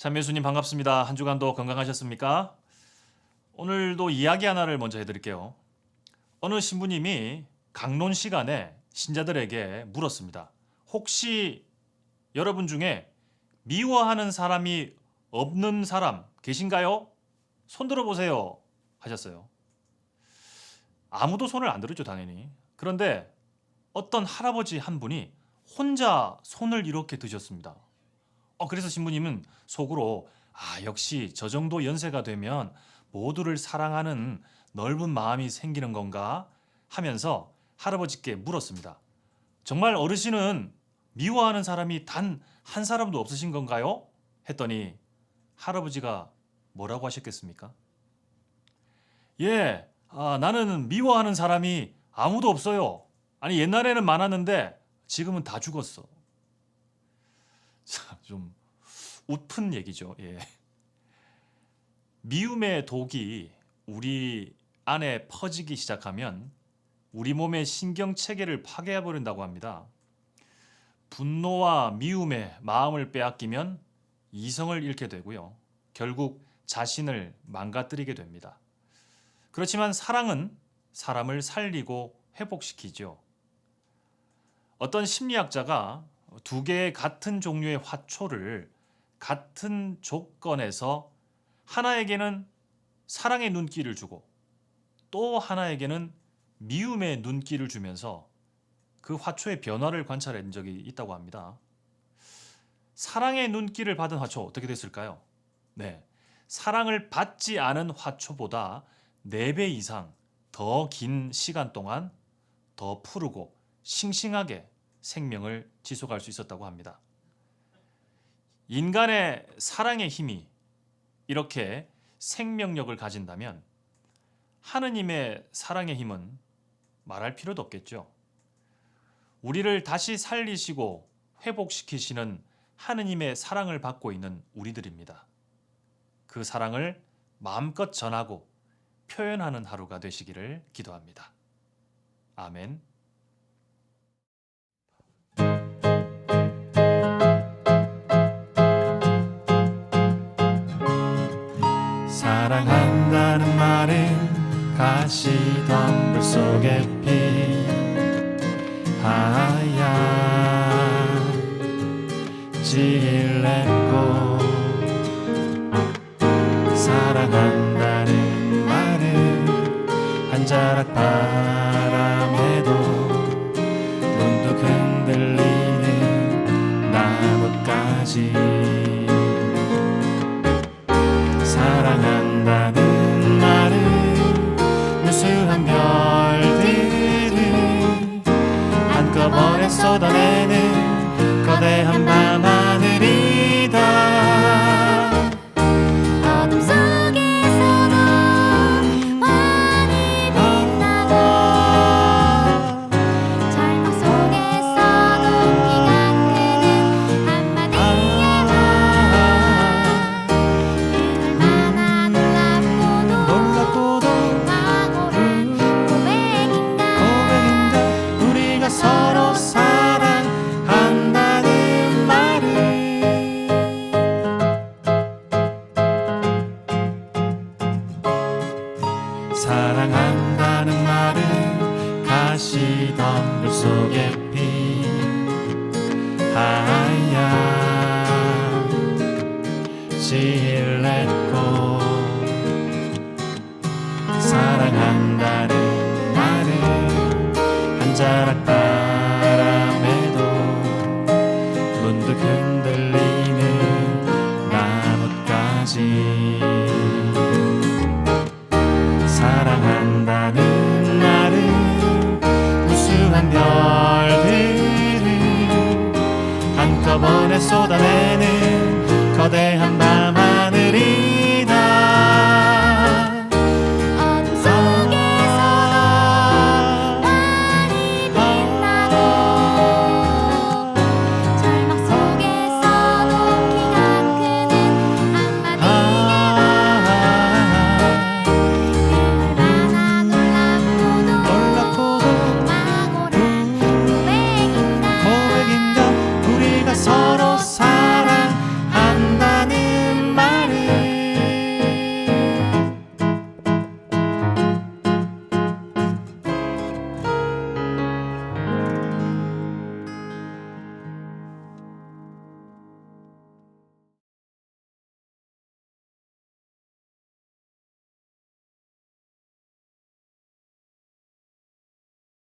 참 예수님 반갑습니다. 한 주간도 건강하셨습니까? 오늘도 이야기 하나를 먼저 해드릴게요. 어느 신부님이 강론 시간에 신자들에게 물었습니다. 혹시 여러분 중에 미워하는 사람이 없는 사람 계신가요? 손 들어보세요. 하셨어요. 아무도 손을 안 들었죠, 당연히. 그런데 어떤 할아버지 한 분이 혼자 손을 이렇게 드셨습니다. 어, 그래서 신부님은 속으로 아, 역시 저 정도 연세가 되면 모두를 사랑하는 넓은 마음이 생기는 건가 하면서 할아버지께 물었습니다. 정말 어르신은 미워하는 사람이 단 한 사람도 없으신 건가요? 했더니 할아버지가 뭐라고 하셨겠습니까? 예, 아, 나는 미워하는 사람이 아무도 없어요. 아니 옛날에는 많았는데 지금은 다 죽었어. 자, 좀 웃픈 얘기죠. 예. 미움의 독이 우리 안에 퍼지기 시작하면 우리 몸의 신경 체계를 파괴해 버린다고 합니다. 분노와 미움에 마음을 빼앗기면 이성을 잃게 되고요. 결국 자신을 망가뜨리게 됩니다. 그렇지만 사랑은 사람을 살리고 회복시키죠. 어떤 심리학자가 두 개의 같은 종류의 화초를 같은 조건에서 하나에게는 사랑의 눈길을 주고 또 하나에게는 미움의 눈길을 주면서 그 화초의 변화를 관찰한 적이 있다고 합니다. 사랑의 눈길을 받은 화초 어떻게 됐을까요? 네. 사랑을 받지 않은 화초보다 4배 이상 더 긴 시간 동안 더 푸르고 싱싱하게 생명을 지속할 수 있었다고 합니다. 인간의 사랑의 힘이 이렇게 생명력을 가진다면 하느님의 사랑의 힘은 말할 필요도 없겠죠. 우리를 다시 살리시고 회복시키시는 하느님의 사랑을 받고 있는 우리들입니다. 그 사랑을 마음껏 전하고 표현하는 하루가 되시기를 기도합니다. 아멘. 가시덤 불 속에 피. 하얀 질레꽃 사랑한다는 말은 한 자락 바람에도 문득 흔들리는 나뭇가지 だねね。 사랑한다는 말은 가시덤불 속에 핀 하얀 질레꽃 사랑한다는 Bye-bye.